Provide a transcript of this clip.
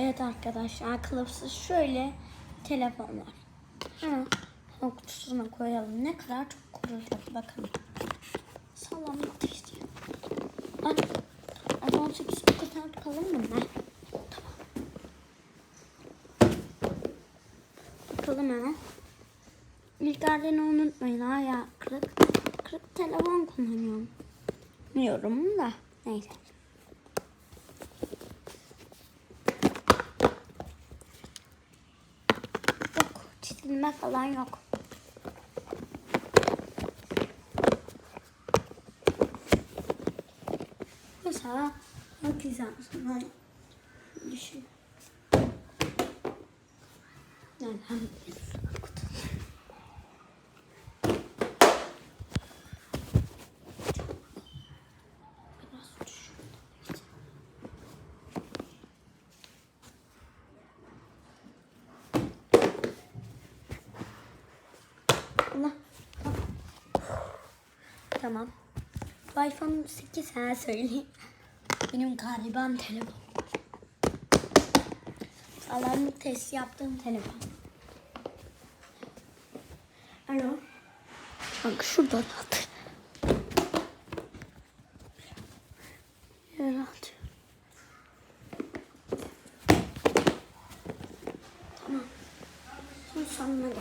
Evet arkadaşlar kılıfsız şöyle telefonlar. Hemen o kutusuna koyalım. Ne kadar çok kurulacak bakın. Sağlam işte. Ay, ay 18 bu kadar kalın mı ben? Tamam. Bakalım hemen. İlk ardını unutmayın ya. Kırık, kırık telefon kullanıyorum. Bilmiyorum da neyse. Yok çizilme falan yok. Mesela güzel. Ben düşün. Nereden biliyorsun? Allah. Tamam. İPhone 8 ha söyleyeyim. Benim gariban telefon. Sağlamlık testi yaptığım telefon. Alo. Bak şuradan at. Yere. Tamam. Şimdi sonuna